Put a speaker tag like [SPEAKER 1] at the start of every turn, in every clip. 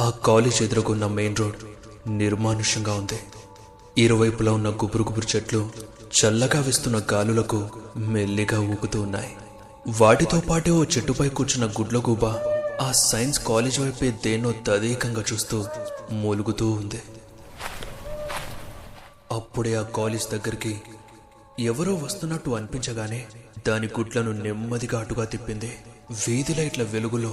[SPEAKER 1] ఆ college ఎదురుగున్న main road నిర్మానుష్యంగా ఉంది. ఇరువైపులా ఉన్న గుబురు గుబురు చెట్లు చల్లగా వేస్తున్న గాలులకు మెల్లిగా ఊగుతూ ఉన్నాయి. వాటితో పాటే ఓ చెట్టుపై కూర్చున్న గుడ్లగూబ ఆ సైన్స్ కాలేజ్ వైపే దేన్నో తదేకంగా చూస్తూ మూలుగుతూ ఉంది. అప్పుడే ఆ కాలేజ్ దగ్గరికి ఎవరో వస్తున్నట్టు అనిపించగానే దాని గుడ్లను నెమ్మదిగా అటుగా తిప్పింది. వీధి లైట్ల వెలుగులో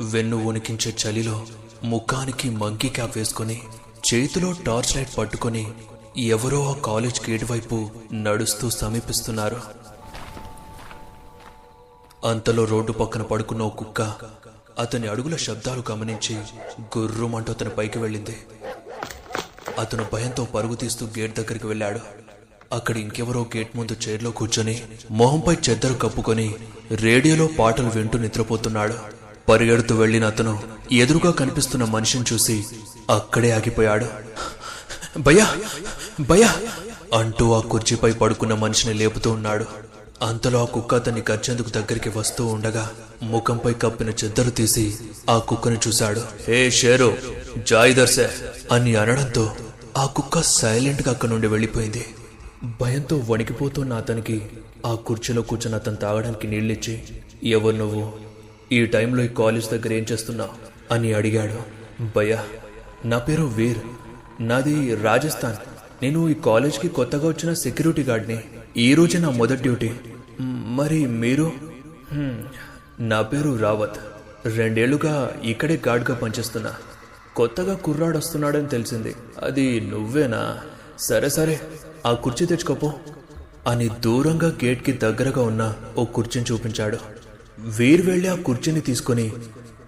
[SPEAKER 1] వెన్ను వణికించే చలిలో ముఖానికి మంకీ క్యాప్ వేసుకొని చేతిలో టార్చ్ లైట్ పట్టుకొని ఎవరో ఆ కాలేజ్ గేట్ వైపు నడుస్తూ సమీపిస్తున్నారు. అంతలో రోడ్డు పక్కన పడుకున్న ఓ కుక్క అతని అడుగుల శబ్దాలు గమనించి గుర్రుమంటూ అతని పైకి వెళ్ళింది. అతను భయంతో పరుగు తీస్తూ గేట్ దగ్గరికి వెళ్ళాడు. అక్కడ ఇంకెవరో గేట్ ముందు చైర్లో కూర్చొని మొహంపై చెద్దరు కప్పుకొని రేడియోలో పాటలు వింటూ నిద్రపోతున్నాడు. పరిగెడుతూ వెళ్ళిన అతను ఎదురుగా కనిపిస్తున్న మనిషిని చూసి అక్కడే ఆగిపోయాడు. భయ్యా భయ్యా అంటూ ఆ కుర్చీపై పడుకున్న మనిషిని లేపుతూ ఉన్నాడు. అంతలో ఆ కుక్క అతన్ని గచ్చేందుకు దగ్గరికి వస్తూ ఉండగా ముఖంపై కప్పిన చెద్దరు తీసి ఆ కుక్కను చూశాడు. హే షేరు జాయిదర్సే అని అనడంతో ఆ కుక్క సైలెంట్గా అక్కడి నుండి వెళ్ళిపోయింది. భయంతో వణికిపోతున్న అతనికి ఆ కుర్చీలో కూర్చుని అతను తాగడానికి నీళ్ళిచ్చి ఎవరు నువ్వు? ఈ టైంలో ఈ కాలేజ్ దగ్గర ఏం చేస్తున్నావు అని అడిగాడు. భయ్యా నా పేరు వీర్. నాది రాజస్థాన్. నేను ఈ కాలేజ్కి కొత్తగా వచ్చిన సెక్యూరిటీ గార్డ్ని. ఈ రోజే నా మొదటి డ్యూటీ. మరి మీరు? నా పేరు రావత్. రెండేళ్ళుగా ఇక్కడే గార్డ్గా పనిచేస్తున్నా. కొత్తగా కుర్రాడు వస్తున్నాడని తెలిసింది. అది నువ్వేనా? సరే సరే ఆ కుర్చీ తెచ్చుకోపో. అని దూరంగా గేట్కి దగ్గరగా ఉన్న ఓ కుర్చీని చూపించాడు. వీర్ వెళ్ళి ఆ కుర్చీని తీసుకొని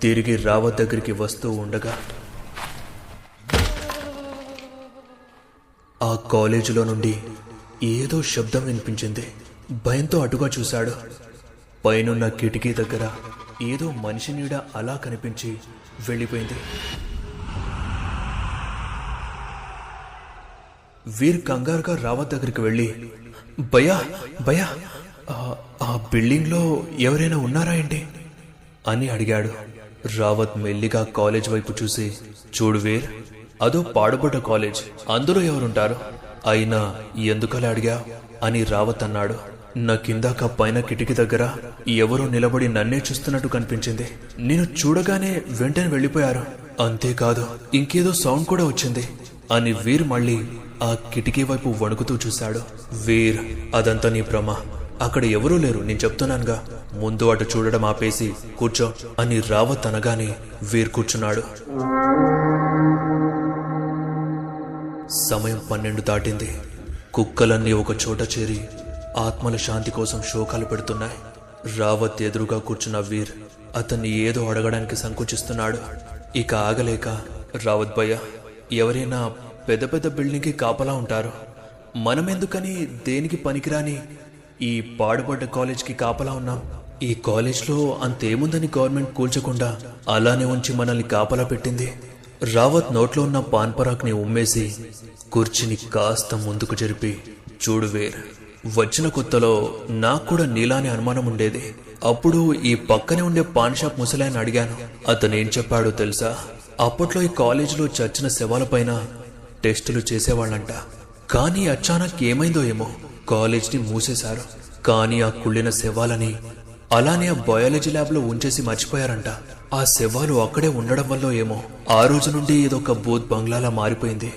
[SPEAKER 1] తిరిగి రావత్ దగ్గరికి వస్తూ ఉండగా ఆ కాలేజీలో నుండి ఏదో శబ్దం వినిపించింది. భయంతో అటుగా చూశాడు. పైనున్న కిటికీ దగ్గర ఏదో మనిషి నీడ అలా కనిపించి వెళ్ళిపోయింది. వీర్ కంగారుగా రావత్ దగ్గరికి వెళ్ళి భయా భయా ఆ- బిల్డింగ్లో ఎవరైనా ఉన్నారా ఏంటి? అని అడిగాడు. రావత్ మెల్లిగా కాలేజ్ వైపు చూసి చూడువేర్ అదో పాడుబడ్డ కాలేజ్. అందులో ఎవరుంటారు? అయినా ఎందుకలా అడిగా? అని రావత్ అన్నాడు. నా కిందాక పైన కిటికీ దగ్గర ఎవరో నిలబడి నన్నే చూస్తున్నట్టు కనిపించింది. నేను చూడగానే వెంటనే వెళ్ళిపోయారు. అంతేకాదు ఇంకేదో సౌండ్ కూడా వచ్చింది. అని వీర్ మళ్ళీ ఆ కిటికీ వైపు వణుకుతూ చూశాడు. వీర్ అదంతా నీ భ్రమ. అక్కడ ఎవరూ లేరు. నేను చెప్తున్నానుగా ముందు అటు చూడడం ఆపేసి కూర్చో అని రావత్ అనగానే వీర్ కూర్చున్నాడు. సమయం పన్నెండు దాటింది. కుక్కలన్నీ ఒక చోట చేరి ఆత్మల శాంతి కోసం శోకాలు పెడుతున్నాయి. రావత్ ఎదురుగా కూర్చున్న వీర్ అతన్ని ఏదో అడగడానికి సంకుచిస్తున్నాడు. ఇక ఆగలేక రావత్ భయ్య ఎవరైనా పెద్ద పెద్ద బిల్డింగ్కి కాపలా ఉంటారు. మనమెందుకని దేనికి పనికిరాని ఈ పాడుపడ్డ కాలేజ్కి కాపలా ఉన్నాం. ఈ కాలేజ్లో అంతేముందని గవర్నమెంట్ కూల్చకుండా అలానే ఉంచి మనల్ని కాపలా పెట్టింది. రావత్ నోట్లో ఉన్న పాన్పరాక్ని ఉమ్మేసి కుర్చీని కాస్త ముందుకు జరిపి చూడువేర్ వచ్చిన కొత్తలో నాకు కూడా నీలానే అనుమానం ఉండేది. అప్పుడు ఈ పక్కనే ఉండే పాన్ షాప్ ముసలాయని అడిగాను. అతను ఏం చెప్పాడో తెలుసా? అప్పట్లో ఈ కాలేజీలో చచ్చిన శవాలపైన టెస్టులు చేసేవాళ్ళంట. కానీ అచానక్ ఏమైందో ఏమో. కాలేజ్ని మూసేశారు. కానీ ఆ కుళ్ళిన శవాలని అలానే ఆ బయాలజీ ల్యాబ్లో ఉంచేసి మర్చిపోయారంట. ఆ శవాలు అక్కడే ఉండడం వల్ల ఏమో. ఆ రోజు నుండి ఇదొక బూత్ బంగ్లాలా మారిపోయింది.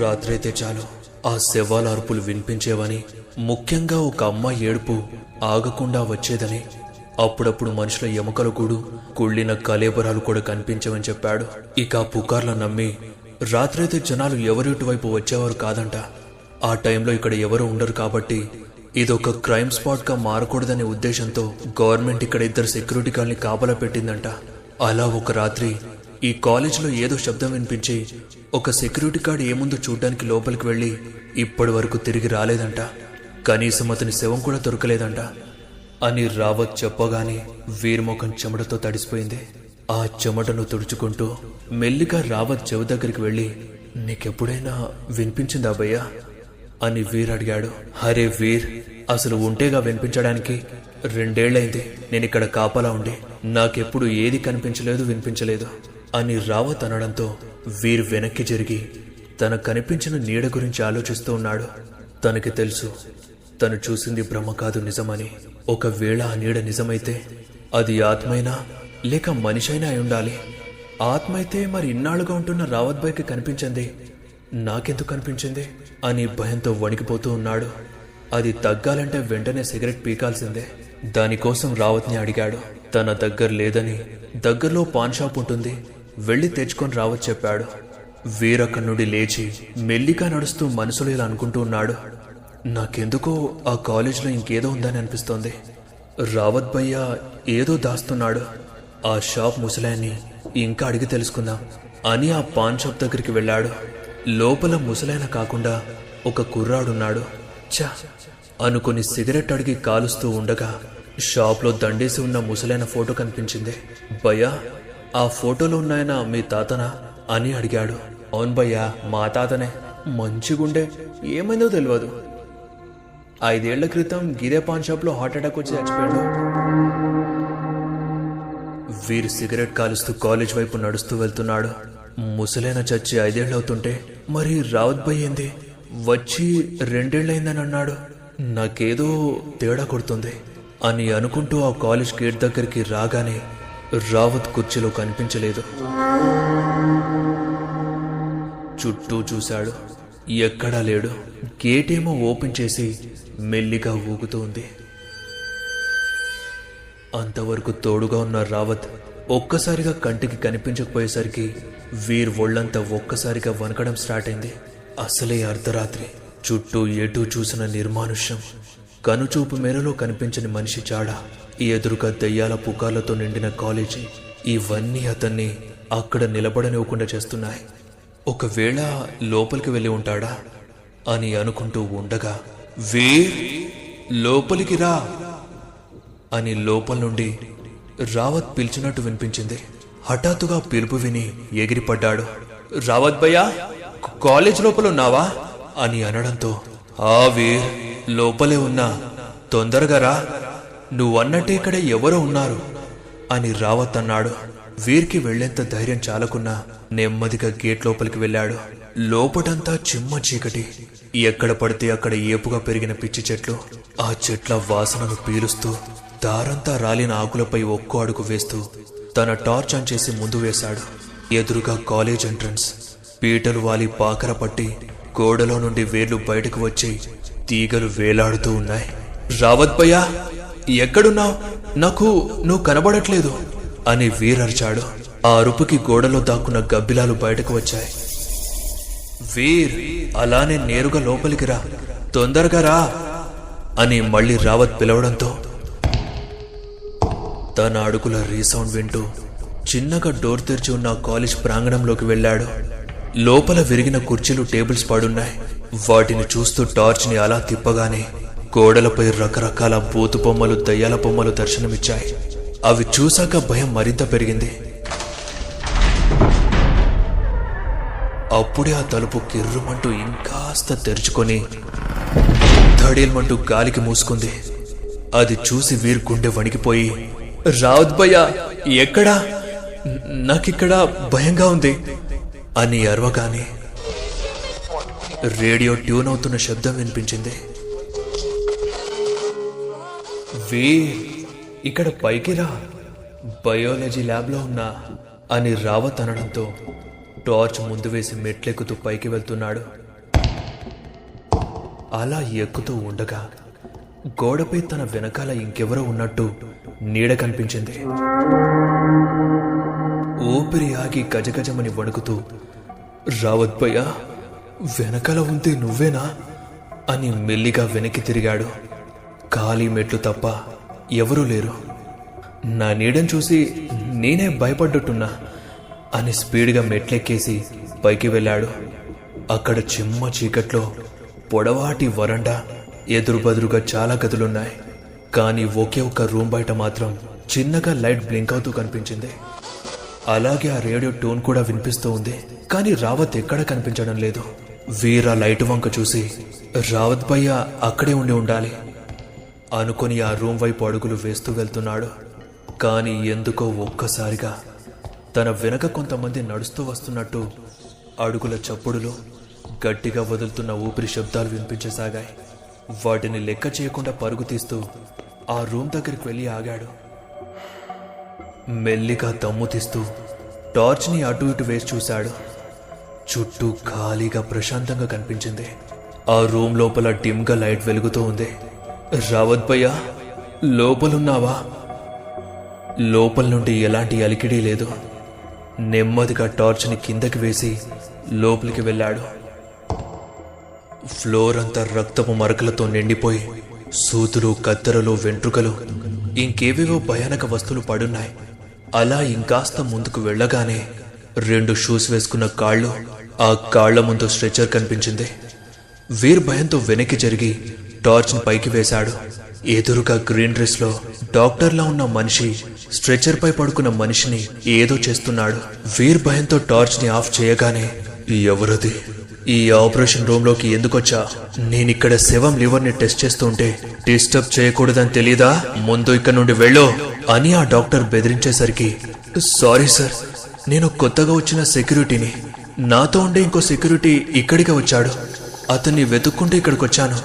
[SPEAKER 1] రాత్రైతే చాలు. ఆ శవాల అరుపులు వినిపించేవని ముఖ్యంగా ఒక అమ్మాయి ఏడుపు ఆగకుండా వచ్చేదని. అప్పుడప్పుడు మనుషుల ఎముకలు కూడా కుళ్ళిన కలేబరాలు కూడా కనిపించవని చెప్పాడు. ఇక ఆ నమ్మి రాత్రైతే జనాలు ఎవరి వైపు వచ్చేవారు కాదంట. ఆ టైంలో ఇక్కడ ఎవరు ఉండరు కాబట్టి ఇదొక క్రైమ్ స్పాట్గా మారకూడదనే ఉద్దేశంతో గవర్నమెంట్ ఇక్కడ ఇద్దరు సెక్యూరిటీ గార్డ్ని కాపలా పెట్టిందంట. అలా ఒక రాత్రి ఈ కాలేజీలో ఏదో శబ్దం వినిపించి ఒక సెక్యూరిటీ గార్డ్ ఏముందో చూడ్డానికి లోపలికి వెళ్ళి ఇప్పటి వరకు తిరిగి రాలేదంట. కనీసం అతని శవం కూడా దొరకలేదంట. అని రావత్ చెప్పగానే వీర్ముఖం చెమటతో తడిసిపోయింది. ఆ చెమటను తుడుచుకుంటూ మెల్లిగా రావత్ చెవి దగ్గరికి వెళ్ళి నీకెప్పుడైనా వినిపించిందా భయ్యా? అని వీర్ అడిగాడు. హరే వీర్ అసలు ఉంటేగా వినిపించడానికి రెండేళ్ళైంది నేను ఇక్కడ కాపలా ఉండి నాకెప్పుడు ఏది కనిపించలేదు వినిపించలేదు అని రావత్ అనడంతో వీర్ వెనక్కి జరిగి తన కనిపించిన నీడ గురించి ఆలోచిస్తూ ఉన్నాడు. తనకి తెలుసు తను చూసింది భ్రమ కాదు నిజమని. ఒకవేళ ఆ నీడ నిజమైతే అది ఆత్మైనా లేక మనిషైనా అయి ఉండాలి. ఆత్మ అయితే మరి ఇన్నాళ్ళుగా ఉంటున్న రావత్ బైకి కనిపించింది. నాకెందుకు కనిపించింది? అని భయంతో వణికిపోతూ ఉన్నాడు. అది తగ్గాలంటే వెంటనే సిగరెట్ పీకాల్సిందే. దానికోసం రావత్ని అడిగాడు. తన దగ్గర లేదని. దగ్గరలో పాన్ షాప్ ఉంటుంది. వెళ్ళి తెచ్చుకొని రావత్ చెప్పాడు. వీరక్కడి నుండి లేచి మెల్లిగా నడుస్తూ మనసులో ఇలా అనుకుంటూ ఉన్నాడు. నాకెందుకో ఆ కాలేజీలో ఇంకేదో ఉందని అనిపిస్తోంది. రావత్ భయ్య ఏదో దాస్తున్నాడు. ఆ షాప్ ముసలాయన్ని ఇంకా అడిగి తెలుసుకుందాం? అని ఆ పాన్ షాప్ దగ్గరికి వెళ్ళాడు. లోపల ముసలాయన కాకుండా ఒక కుర్రాడున్నాడు. చా అనుకుని సిగరెట్ అడిగి కాలుస్తూ ఉండగా షాప్లో దండేసి ఉన్న ముసలైన ఫోటో కనిపించింది. భయ్యా ఆ ఫోటోలో ఉన్నాయన మీ తాతనా? అని అడిగాడు. అవును భయ్యా మా తాతనే. మంచిగుండే ఏమైందో తెలియదు ఐదేళ్ళ క్రితం గిరే పాన్ షాప్లో హార్ట్ అటాక్ వచ్చి చచ్చిపోయాడు. వీరు సిగరెట్ కాలుస్తూ కాలేజ్ వైపు నడుస్తూ వెళ్తున్నాడు. ముసలైన చచ్చి ఐదేళ్ళవుతుంటే మరి రావత్ భయ్ ఏంది వచ్చి రెండేళ్ళైందని అన్నాడు నాకేదో తేడా కొడుతుంది అని అనుకుంటూ ఆ కాలేజ్ గేట్ దగ్గరికి రాగానే రావత్ కుర్చీలో కనిపించలేదు. చుట్టూ చూశాడు. ఎక్కడా లేడు. గేటేమో ఓపెన్ చేసి మెల్లిగా ఊగుతూ ఉంది. అంతవరకు తోడుగా ఉన్న రావత్ ఒక్కసారిగా కంటికి కనిపించకపోయేసరికి వీర్ ఒళ్ళంతా ఒక్కసారిగా వనకడం స్టార్ట్ అయింది అసలే అర్ధరాత్రి. చుట్టూ ఎటూ చూసిన నిర్మానుష్యం. కనుచూపు మేరలో కనిపించని మనిషి చాడ ఎదురుగా దయ్యాల పుకార్లతో నిండిన కాలేజీ ఇవన్నీ అతన్ని అక్కడ నిలబడనివ్వకుండా చేస్తున్నాయి. ఒకవేళ లోపలికి వెళ్ళి ఉంటాడా అని అనుకుంటూ ఉండగా వీర్ లోపలికి రా అని లోపల నుండి రావత్ పిలిచినట్టు వినిపించింది. హఠాత్తుగా పిలుపు విని ఎగిరిపడ్డాడు. రావత్ భయ్యా కాలేజ్ లోపల ఉన్నావా? అని అనడంతో ఆ వీర్ లోపలే ఉన్నా తొందరగా రా నువ్వన్నట్టే ఇక్కడ ఎవరో ఉన్నారు అని రావత్ అన్నాడు. వీర్కి వెళ్ళేంత ధైర్యం చాలకున్నా నెమ్మదిగా గేట్ లోపలికి వెళ్ళాడు. లోపటంతా చిమ్మ చీకటి. ఎక్కడ పడితే అక్కడ ఏపుగా పెరిగిన పిచ్చి చెట్లు ఆ చెట్ల వాసనను పీలుస్తూ దారంతా రాలిన ఆకులపై ఒక్కో అడుగు వేస్తూ తన టార్చ్ ఆన్ చేసి ముందు వేశాడు. ఎదురుగా కాలేజ్ ఎంట్రన్స్. పీటలు వాలి పాకర పట్టి గోడలో నుండి వేర్లు బయటకు వచ్చి తీగలు వేలాడుతూ ఉన్నాయి. రావత్ భయ్యా ఎక్కడున్నావు? నాకు నువ్వు కనబడట్లేదు అని వీరర్చాడు. ఆ అరుపుకి గోడలో దాక్కున్న గబ్బిలాలు బయటకు వచ్చాయి. వీర్ అలానే నేరుగా లోపలికి రా. తొందరగా రా అని మళ్ళీ రావత్ పిలవడంతో తన అడుగుల రీసౌండ్ వింటూ చిన్నగా డోర్ తెరిచి ఉన్న కాలేజ్ ప్రాంగణంలోకి వెళ్ళాడు. లోపల విరిగిన కుర్చీలు టేబుల్స్ పడున్నాయి. వాటిని చూస్తూ టార్చ్ని అలా తిప్పగానే గోడలపై రకరకాల బూతు బొమ్మలు దయ్యాల బొమ్మలు దర్శనమిచ్చాయి. అవి చూశాక భయం మరింత పెరిగింది. అప్పుడే ఆ తలుపు కిర్రుమంటూ ఇంకాస్త తెరుచుకొని ధడేల్మంటూ గాలికి మూసుకుంది. అది చూసి వీరు గుండె వణికిపోయి రావత్ భయ్య. ఎక్కడా? నాకిక్కడ భయంగా ఉంది. అని అరవగానే రేడియో ట్యూన్ అవుతున్న శబ్దం వినిపించింది. వీర్ ఇక్కడ పైకి రా. బయాలజీ ల్యాబ్లో ఉన్నా అని రావత్ అనడంతో టార్చ్ ముందు వేసి మెట్లెక్కుతూ పైకి వెళ్తున్నాడు. అలా ఎక్కుతూ ఉండగా గోడపై తన వెనకాల ఇంకెవరో ఉన్నట్టు నీడ కనిపించింది. ఊపిరి ఆగి గజగజమని వణుకుతూ రావత్ భయ్యా వెనకాల ఉంది నువ్వేనా? అని మెల్లిగా వెనక్కి తిరిగాడు. ఖాళీ మెట్లు తప్ప ఎవరూ లేరు. నా నీడని చూసి నేనే భయపడ్డట్టున్నా అని స్పీడ్గా మెట్లెక్కేసి పైకి వెళ్ళాడు. అక్కడ చిమ్మ చీకట్లో పొడవాటి వరండా ఎదురుబదురుగా చాలా గదులున్నాయి. కానీ ఒకే ఒక్క రూమ్ బయట మాత్రం చిన్నగా లైట్ బ్లింక్ అవుతూ కనిపించింది. అలాగే ఆ రేడియో టోన్ కూడా వినిపిస్తూ ఉంది కానీ రావత్ ఎక్కడ కనిపించడం లేదు. వీర లైట్ వంక చూసి రావత్ భయ్య అక్కడే ఉండి ఉండాలి. అనుకొని ఆ రూమ్ వైపు అడుగులు వేస్తూ వెళ్తున్నాడు. కానీ ఎందుకో ఒక్కసారిగా తన వెనక కొంతమంది నడుస్తూ వస్తున్నట్టు అడుగుల చప్పుడులు గట్టిగా వదులుతున్న ఊపిరి శబ్దాలు వినిపించసాగాయి. వాటిని లెక్క చేయకుండా పరుగు తీస్తూ ఆ రూమ్ దగ్గరికి వెళ్ళి ఆగాడు. మెల్లిగా దమ్ము తీస్తూ టార్చ్ని అటు ఇటు వేసి చూశాడు. చుట్టూ ఖాళీగా ప్రశాంతంగా కనిపించింది. ఆ రూమ్ లోపల డిమ్గా లైట్ వెలుగుతూ ఉంది. రావత్ భయ్యా లోపలున్నావా? లోపల నుండి ఎలాంటి అలికిడి లేదు. నెమ్మదిగా టార్చ్ని కిందకి వేసి లోపలికి వెళ్ళాడు. ఫ్లోర్ అంతా రక్తపు మరకలతో నిండిపోయి సూతులు కత్తెరలు వెంట్రుకలు ఇంకేవేవో భయానక వస్తువులు పడున్నాయి. అలా ఇంకాస్త ముందుకు వెళ్ళగానే రెండు షూస్ వేసుకున్న కాళ్ళు ఆ కాళ్ళ ముందు స్ట్రెచర్ కనిపించింది. వీర్ భయంతో వెనక్కి జరిగి టార్చ్ని పైకి వేశాడు. ఎదురుగా గ్రీన్ డ్రెస్లో డాక్టర్లా ఉన్న మనిషి స్ట్రెచర్పై పడుకున్న మనిషిని ఏదో చేస్తున్నాడు. వీర్ భయంతో టార్చ్ని ఆఫ్ చేయగానే ఎవరది? ఈ ఆపరేషన్ రూమ్లోకి ఎందుకొచ్చా? నేనిక్కడ శవం లివర్ని టెస్ట్ చేస్తుంటే డిస్టర్బ్ చేయకూడదని తెలీదా? ముందు ఇక్కడ నుండి వెళ్ళో అని ఆ డాక్టర్ బెదిరించేసరికి సారీ సార్ నేను కొత్తగా వచ్చిన సెక్యూరిటీని. నాతో ఉండే ఇంకో సెక్యూరిటీ ఇక్కడికి వచ్చాడు. అతన్ని వెతుక్కుంటే ఇక్కడికి వచ్చాను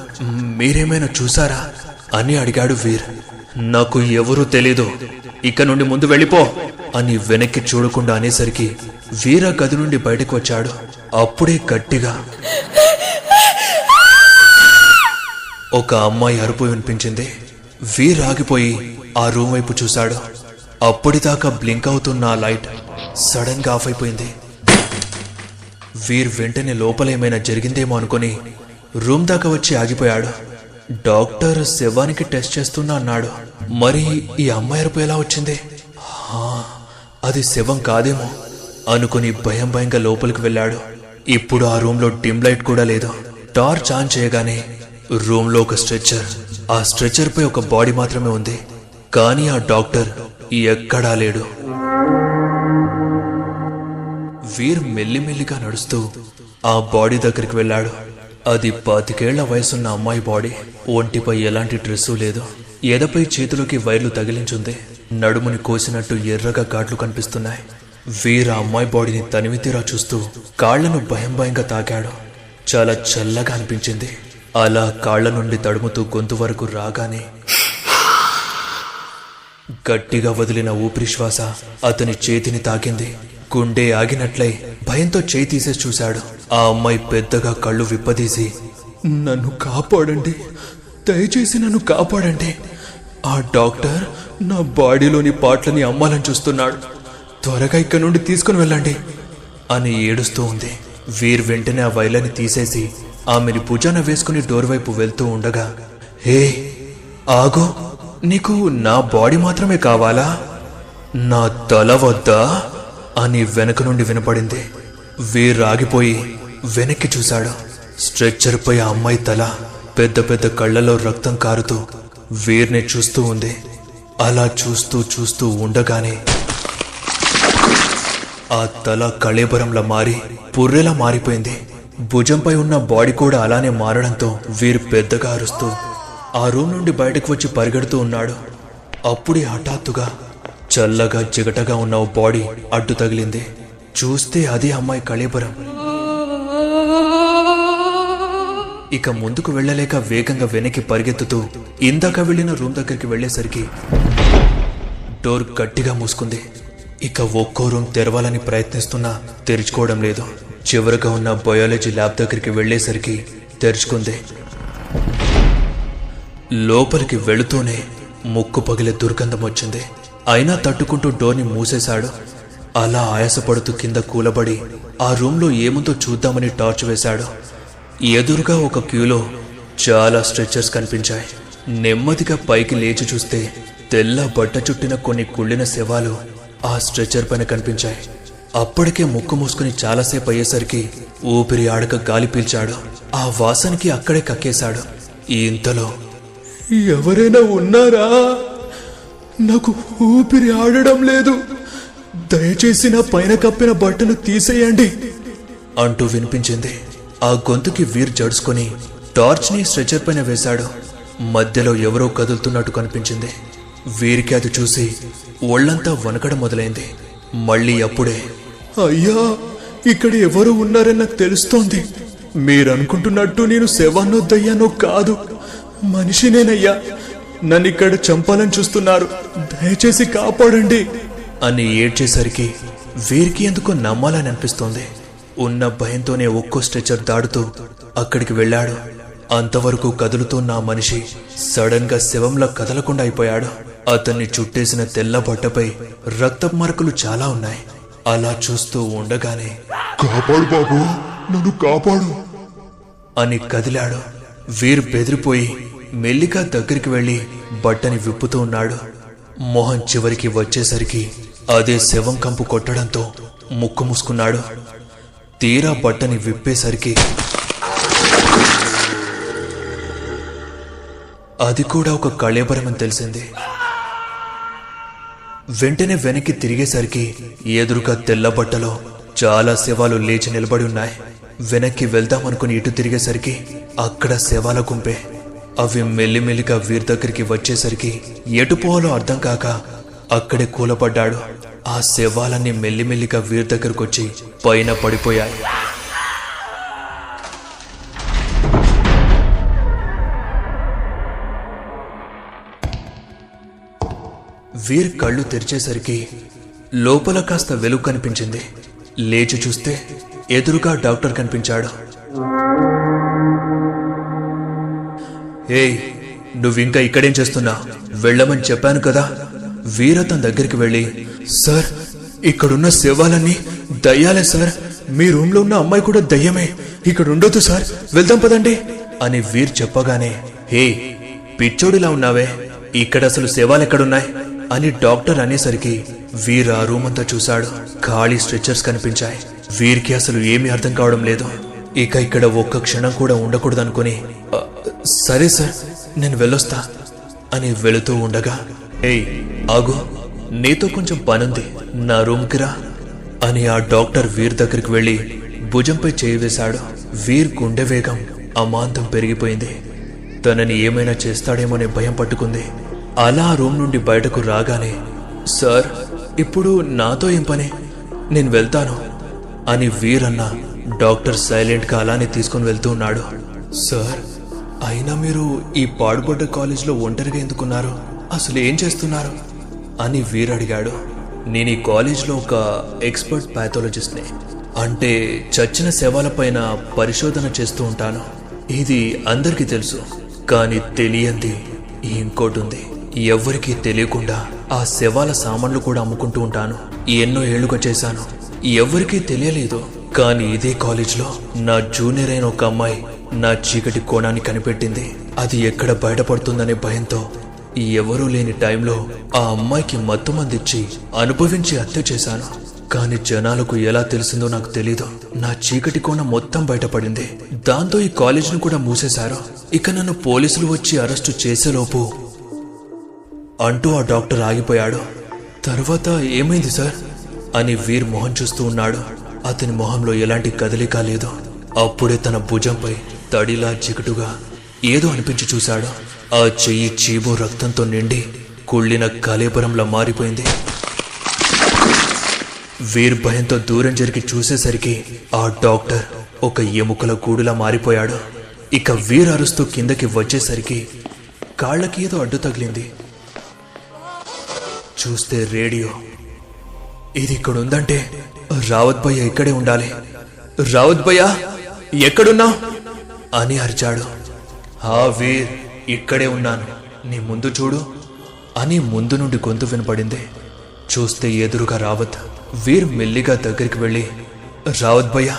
[SPEAKER 1] మీరేమైనా చూసారా? అని అడిగాడు వీర్. నాకు ఎవరూ తెలీదు. ఇక్కడ నుండి ముందు వెళ్ళిపో అని వెనక్కి చూడకుండా అనేసరికి వీర గది నుండి బయటకు వచ్చాడు. అప్పుడే గట్టిగా ఒక అమ్మాయి అరుపు వినిపించింది. వీర్ ఆగిపోయి ఆ రూమ్ వైపు చూశాడు. అప్పటిదాకా బ్లింక్ అవుతున్న ఆ లైట్ సడన్గా ఆఫ్ అయిపోయింది. వీర్ వెంటనే లోపల ఏమైనా జరిగిందేమో అనుకుని రూమ్ దాకా వచ్చి ఆగిపోయాడు. డాక్టర్ శవానికి టెస్ట్ చేస్తున్నా అన్నాడు. మరి ఈ అమ్మాయి అరుపు ఎలా వచ్చింది? హా, అది శవం కాదేమో. అనుకుని భయం భయంగా లోపలికి వెళ్ళాడు. ఇప్పుడు ఆ రూమ్లో డిమ్ లైట్ కూడా లేదు. టార్చ్ ఆన్ చేయగానే రూమ్లో ఒక స్ట్రెచ్చర్ ఆ స్ట్రెచ్చర్ పై ఒక బాడీ మాత్రమే ఉంది. కానీ ఆ డాక్టర్ ఎక్కడా లేడు. వీర్ మెల్లిమెల్లిగా నడుస్తూ ఆ బాడీ దగ్గరికి వెళ్ళాడు. అది పాతికేళ్ళ వయసున్న అమ్మాయి బాడీ. ఒంటిపై ఎలాంటి డ్రెస్సు లేదు. ఎదపై చేతులకి వైర్లు తగిలించుంది. నడుముని కోసినట్టు ఎర్రగా ఘాట్లు కనిపిస్తున్నాయి. వీర అమ్మాయి బాడీని తనివితీరా చూస్తూ కాళ్ళను భయం భయంగా తాకాడు చాలా చల్లగా అనిపించింది. అలా కాళ్ళ నుండి తడుముతూ గొంతు వరకు రాగానే గట్టిగా వదిలిన ఊపిరి శ్వాస అతని చేతిని తాకింది. గుండె ఆగినట్లై భయంతో చేయి తీసేసి చూశాడు. ఆ అమ్మాయి పెద్దగా కళ్ళు విప్పదీసి నన్ను కాపాడండి. దయచేసి నన్ను కాపాడండి. ఆ డాక్టర్ నా బాడీలోని పాటలని అమ్మాలని చూస్తున్నాడు. త్వరగా ఇక్కడ నుండి తీసుకుని వెళ్ళండి అని ఏడుస్తూ ఉంది. వీర్ వెంటనే ఆ వైలని తీసేసి ఆమెని భుజాన వేసుకుని డోర్ వైపు వెళ్తూ ఉండగా హే ఆగో నీకు నా బాడీ మాత్రమే కావాలా? నా తల వద్దా? అని వెనక నుండి వినపడింది. వీర్ ఆగిపోయి వెనక్కి చూశాడు. స్ట్రెచ్చర్ పై ఆ అమ్మాయి తల పెద్ద పెద్ద కళ్ళలో రక్తం కారుతూ వీర్ని చూస్తూ ఉంది. అలా చూస్తూ చూస్తూ ఉండగానే ఆ తల కళేబరంలా మారి పుర్రెలా మారిపోయింది. భుజంపై ఉన్న బాడీ కూడా అలానే మారడంతో వీరు పెద్దగా అరుస్తూ ఆ రూమ్ నుండి బయటకు వచ్చి పరిగెడుతూ ఉన్నాడు. అప్పుడే హఠాత్తుగా చల్లగా జిగటగా ఉన్న ఓ బాడీ అడ్డు తగిలింది. చూస్తే అదే అమ్మాయి కళేబరం. ఇక ముందుకు వెళ్ళలేక వేగంగా వెనక్కి పరిగెత్తుతూ ఇందాక వెళ్ళిన రూమ్ దగ్గరికి వెళ్ళేసరికి డోర్ గట్టిగా మూసుకుంది. ఇక ఒక్కో రూమ్ తెరవాలని ప్రయత్నిస్తున్నా తెరుచుకోవడం లేదు. చివరగా ఉన్న బయాలజీ ల్యాబ్ దగ్గరికి వెళ్ళేసరికి తెరుచుకుంది. లోపలికి వెళుతూనే ముక్కు పగిలే దుర్గంధం వచ్చింది. అయినా తట్టుకుంటూ డోర్ని మూసేశాడు. అలా ఆయాసపడుతూ కింద కూలబడి ఆ రూమ్లో ఏముందో చూద్దామని టార్చ్ వేశాడు. ఎదురుగా ఒక క్యూలో చాలా స్ట్రెచర్స్ కనిపించాయి. నెమ్మదిగా పైకి లేచి చూస్తే తెల్ల బట్ట చుట్టిన కొన్ని కుళ్ళిన శవాలు ఆ స్ట్రెచర్ పైన కనిపించాయి. అప్పటికే ముక్కు మూసుకుని చాలాసేపు అయ్యేసరికి ఊపిరి ఆడక గాలి పీల్చాడు. ఆ వాసనకి అక్కడే కక్కేశాడు. ఇంతలో ఎవరైనా ఉన్నారా? నాకు ఊపిరి ఆడడం లేదు. దయచేసి నా పైన కప్పిన బట్టను తీసేయండి. అంటూ వినిపించింది. ఆ గొంతుకి వీర్ జడుచుకొని టార్చ్ని స్ట్రెచర్ పైన వేశాడు. మధ్యలో ఎవరో కదులుతున్నట్టు కనిపించింది. వీరికి అది చూసి ఒళ్ళంతా వనకడం మొదలైంది. మళ్ళీ అప్పుడే
[SPEAKER 2] అయ్యా ఇక్కడ ఎవరు ఉన్నారని నాకు తెలుస్తోంది. మీరనుకుంటున్నట్టు నేను శవాన్నొద్దయ్యానో కాదు. మనిషినేనయ్యా నన్ను ఇక్కడ చంపాలని చూస్తున్నారు. దయచేసి కాపాడండి.
[SPEAKER 1] అని ఏడ్చేసరికి వీరికి ఎందుకో నమ్మాలని అనిపిస్తోంది. ఉన్న భయంతోనే ఒక్కో స్ట్రెచర్ దాడుతూ అక్కడికి వెళ్ళాడు. అంతవరకు కదులుతున్న ఆ మనిషి సడన్గా శవంలా కదలకుండా అయిపోయాడు. అతన్ని చుట్టేసిన తెల్ల బట్టపై రక్తపు మరకలు చాలా ఉన్నాయి. అలా చూస్తూ ఉండగానే
[SPEAKER 3] కాపాడు బాబు నన్ను కాపాడు.
[SPEAKER 1] అని కదిలాడు. వీరు బెదిరిపోయి మెల్లిగా దగ్గరికి వెళ్ళి బట్టని విప్పుతూ ఉన్నాడు. మోహన్ చివరికి వచ్చేసరికి అదే శవం కంపు కొట్టడంతో ముక్కు మూసుకున్నాడు. తీరా బట్టని విప్పేసరికి అది కూడా ఒక కళేబరమని తెలిసింది. వెంటనే వెనక్కి తిరిగేసరికి ఎదురుగా తెల్ల బట్టలో చాలా శవాలు లేచి నిలబడి ఉన్నాయి. వెనక్కి వెళ్దామనుకుని ఇటు తిరిగేసరికి అక్కడ శవాల గుంపే. అవి మెల్లిమెల్లిగా వీరి దగ్గరికి వచ్చేసరికి ఎటు పోవాలో అర్థం కాక అక్కడే కూలపడ్డాడు ఆ శవాలన్నీ మెల్లిమెల్లిగా వీరి దగ్గరకు వచ్చి పైన పడిపోయాయి. వీర్ కళ్ళు తెరిచేసరికి లోపల కాస్త వెలుగు కనిపించింది. లేచి చూస్తే ఎదురుగా డాక్టర్ కనిపించాడు. ఏయ్ నువ్వింకా ఇక్కడేం చేస్తున్నా? వెళ్ళమని చెప్పాను కదా. వీర తన దగ్గరికి వెళ్ళి సార్ ఇక్కడున్న శవాలన్నీ దయ్యాలే సార్. మీ రూమ్లో ఉన్న అమ్మాయి కూడా దయ్యమే. ఇక్కడ ఉండొద్దు సార్. వెళ్దాం పదండి. అని వీర్ చెప్పగానే హే పిచ్చోడిలా ఉన్నావే. ఇక్కడ అసలు శవాలు ఎక్కడున్నాయి అని డాక్టర్ అనేసరికి వీర్ ఆ రూమ్ అంతా చూశాడు. ఖాళీ స్ట్రెచర్స్ కనిపించాయి. వీరికి అసలు ఏమీ అర్థం కావడం లేదు. ఇక ఇక్కడ ఒక్క క్షణం కూడా ఉండకూడదు అనుకుని సరే సార్ నేను వెళ్ళొస్తా అని వెళుతూ ఉండగా ఏయ్ ఆగు నీతో కొంచెం పనుంది నా రూమ్కి రా అని ఆ డాక్టర్ వీర్ దగ్గరికి వెళ్ళి భుజంపై చేయి వేశాడు. వీర్ గుండె వేగం అమాంతం పెరిగిపోయింది. తనని ఏమైనా చేస్తాడేమోనే భయం పట్టుకుంది. అలా రూమ్ నుండి బయటకు రాగానే సార్ ఇప్పుడు నాతో ఏం పని? నేను వెళ్తాను అని వీరన్న డాక్టర్ సైలెంట్గా అలానే తీసుకుని వెళ్తూ ఉన్నాడు. సార్ అయినా మీరు ఈ పాడుబడ్డ కాలేజ్లో ఒంటరిగా ఎందుకున్నారు? అసలు ఏం చేస్తున్నారు? అని వీర్ అడిగాడు. నేను ఈ కాలేజ్లో ఒక ఎక్స్పర్ట్ ప్యాథాలజిస్ట్ని అంటే చచ్చిన శవాలపైన పరిశోధన చేస్తూ ఉంటాను. ఇది అందరికీ తెలుసు కానీ తెలియంది ఇంకోటి ఉంది. ఎవ్వరికీ తెలియకుండా ఆ శవాల సామాన్లు కూడా అమ్ముకుంటూ ఉంటాను. ఎన్నో ఏళ్ళుగా చేశాను. ఎవ్వరికీ తెలియలేదు. కానీ ఇదే కాలేజ్లో నా జూనియర్ అయిన ఒక అమ్మాయి నా చీకటి కోణాన్ని కనిపెట్టింది. అది ఎక్కడ బయటపడుతుందనే భయంతో ఎవరూ లేని టైంలో ఆ అమ్మాయికి మత్తు మందిచ్చి అనుభవించి హత్య చేశాను. కానీ జనాలకు ఎలా తెలిసిందో నాకు తెలీదు. నా చీకటి కోణ మొత్తం బయటపడింది. దాంతో ఈ కాలేజీని కూడా మూసేశారు. ఇక నన్ను పోలీసులు వచ్చి అరెస్టు చేసేలోపు అంటూ ఆ డాక్టర్ ఆగిపోయాడు. తర్వాత ఏమైంది సార్? అని వీర్ మొహం చూస్తూ ఉన్నాడు. అతని మొహంలో ఎలాంటి కదలిక లేదు. అప్పుడే తన భుజంపై తడిలా చికటుగా ఏదో అనిపించి చూశాడు. ఆ చెయ్యి చీము రక్తంతో నిండి కుళ్ళిన కలేబరంలా మారిపోయింది. వీర్ భయంతో దూరం జరిగి చూసేసరికి ఆ డాక్టర్ ఒక ఎముకల గూడులా మారిపోయాడు. ఇక వీర్ అరుస్తూ కిందకి వచ్చేసరికి కాళ్ళకి ఏదో అడ్డు తగిలింది. చూస్తే రేడియో. ఇది ఇక్కడ ఉందంటే రావత్ భయ్య ఇక్కడే ఉండాలి. రావత్ భయ్య ఎక్కడున్నా అని అరిచాడు. హా వీర్ ఇక్కడే ఉన్నాను. నీ ముందు చూడు. అని ముందు నుండి గొంతు వినపడింది. చూస్తే ఎదురుగా రావత్ వీర్ మెల్లిగా దగ్గరికి వెళ్ళి రావత్ భయ్య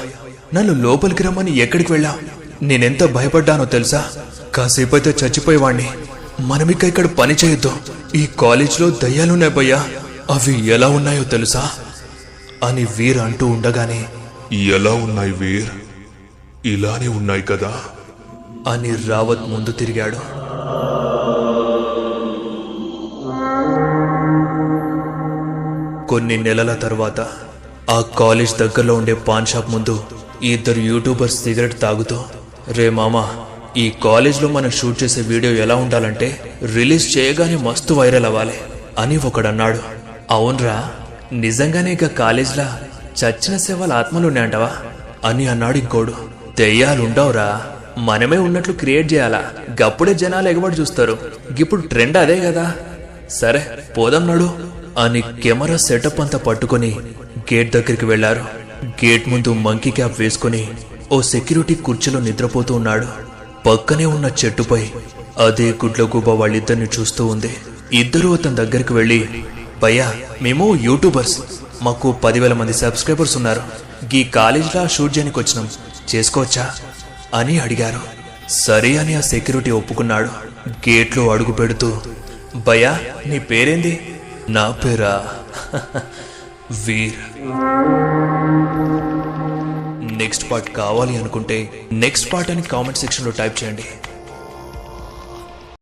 [SPEAKER 1] నన్ను లోపలికి రమ్మని ఎక్కడికి వెళ్ళా? నేనెంత భయపడ్డానో తెలుసా? కాసేపైతే చచ్చిపోయేవాణ్ణి. మనమిక ఇక్కడ పని చేయొద్దు. ఈ కాలేజ్లో దయ్యాలున్నాయి భయ్యా. అవి ఎలా ఉన్నాయో తెలుసా? అని వీర్ అంటూ ఉండగానే
[SPEAKER 3] ఎలా ఉన్నాయి వీర్? ఇలానే ఉన్నాయి కదా.
[SPEAKER 1] అని రావత్ ముందు తిరిగాడు. కొన్ని నెలల తర్వాత ఆ కాలేజ్ దగ్గరలో ఉండే పాన్ షాప్ ముందు ఇద్దరు యూట్యూబర్స్ సిగరెట్ తాగుతూ రే మామా ఈ కాలేజ్లో మనం షూట్ చేసే వీడియో ఎలా ఉండాలంటే రిలీజ్ చేయగానే మస్తు వైరల్ అవ్వాలి అని ఒకడన్నాడు. అవునరా నిజంగానే ఇక కాలేజ్లా చచ్చిన సేవల ఆత్మలున్నాయంటవా? అని అన్నాడు ఇంకోడు. దెయ్యాలుండవురా మనమే ఉన్నట్లు క్రియేట్ చేయాలా? గప్పుడే జనాలు ఎగబడి చూస్తారు. ఇప్పుడు ట్రెండ్ అదే కదా. సరే పోదాం నడు అని కెమెరా సెటప్ అంతా పట్టుకొని గేట్ దగ్గరికి వెళ్ళారు. గేట్ ముందు మంకీ క్యాప్ వేసుకుని ఓ సెక్యూరిటీ కుర్చీలో నిద్రపోతూ ఉన్నాడు. పక్కనే ఉన్న చెట్టుపై అదే గుడ్లగూబ వాళ్ళిద్దరిని చూస్తూ ఉంది. ఇద్దరూ అతని దగ్గరికి వెళ్ళి భయ్యా మేము యూట్యూబర్స్. మాకు పదివేల మంది సబ్స్క్రైబర్స్ ఉన్నారు. గీ కాలేజీలో షూట్ చేయడానికి వచ్చినాం. చేసుకోవచ్చా? అని అడిగారు. సరే అని ఆ సెక్యూరిటీ ఒప్పుకున్నాడు. గేట్లో అడుగు పెడుతూ భయ్యా నీ పేరేంది? నా పేరా? వీర్. నెక్స్ట్ పార్ట్ కావాలి అనుకుంటే నెక్స్ట్ పార్ట్ అని కామెంట్ సెక్షన్లో టైప్ చేయండి.